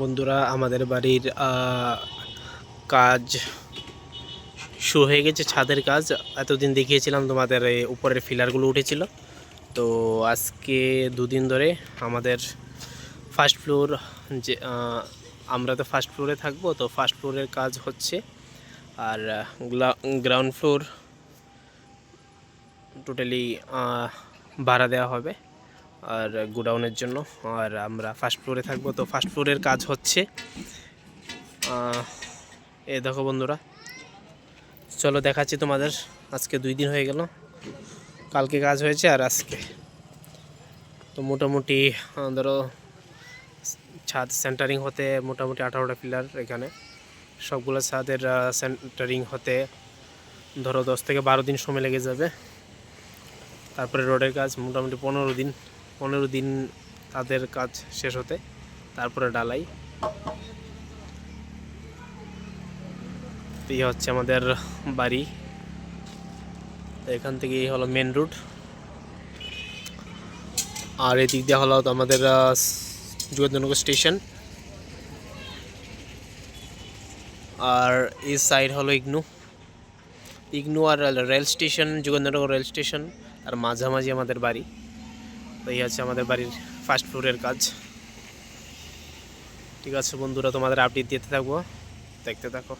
বন্ধুরা, আমাদের বাড়ির কাজ শুরু হয়ে গেছে, ছাদের কাজ। এতদিন দেখিয়েছিলাম তোমাদের উপরের ফিলারগুলো উঠেছিল। তো আজকে দুদিন ধরে আমাদের ফার্স্ট ফ্লোর যে আমরা তো ফার্স্ট ফ্লোরে থাকব, তো ফার্স্ট ফ্লোরের কাজ হচ্ছে। আর গ্রাউন্ড ফ্লোর টোটালি ভাড়া দেওয়া হবে। আর গোডাউনের জন্য। আর আমরা ফার্স্ট ফ্লোরে থাকব। তো ফার্স্ট ফ্লোরের কাজ হচ্ছে এ দেখো বন্ধুরা। চলো দেখাচ্ছি তোমাদের। আজকে দুই দিন হয়ে গেল। কালকে কাজ হয়েছে আর আজকে। তো মোটামুটি ধরো, ছাদ সেন্টারিং হতে মোটামুটি আঠারোটা পিলার এখানে। সবগুলো ছাদের সেন্টারিং হতে ধরো দশ থেকে বারো দিন সময় লেগে যাবে। তারপরে রোডের কাজ মোটামুটি পনেরো দিন। পনেরো দিন তাদের কাজ শেষ হতে, তারপরে ডালাই। এই হচ্ছে আমাদের বাড়ি। এখান থেকে এই হলো মেন রুট আর এদিক দিয়ে হলো আমাদের যোগাযোগনগর স্টেশন আর এই সাইড হলো ইগনু। ইগনু আর rail station Jogendranagar rail station আর মাঝামাঝি আমাদের বাড়ি। তো এই আছে আমাদের বাড়ির ফার্স্ট ফ্লোরের কাজ। ঠিক আছে বন্ধুরা, তোমাদের আপডেট দিতে থাকব। দেখতে থাকো।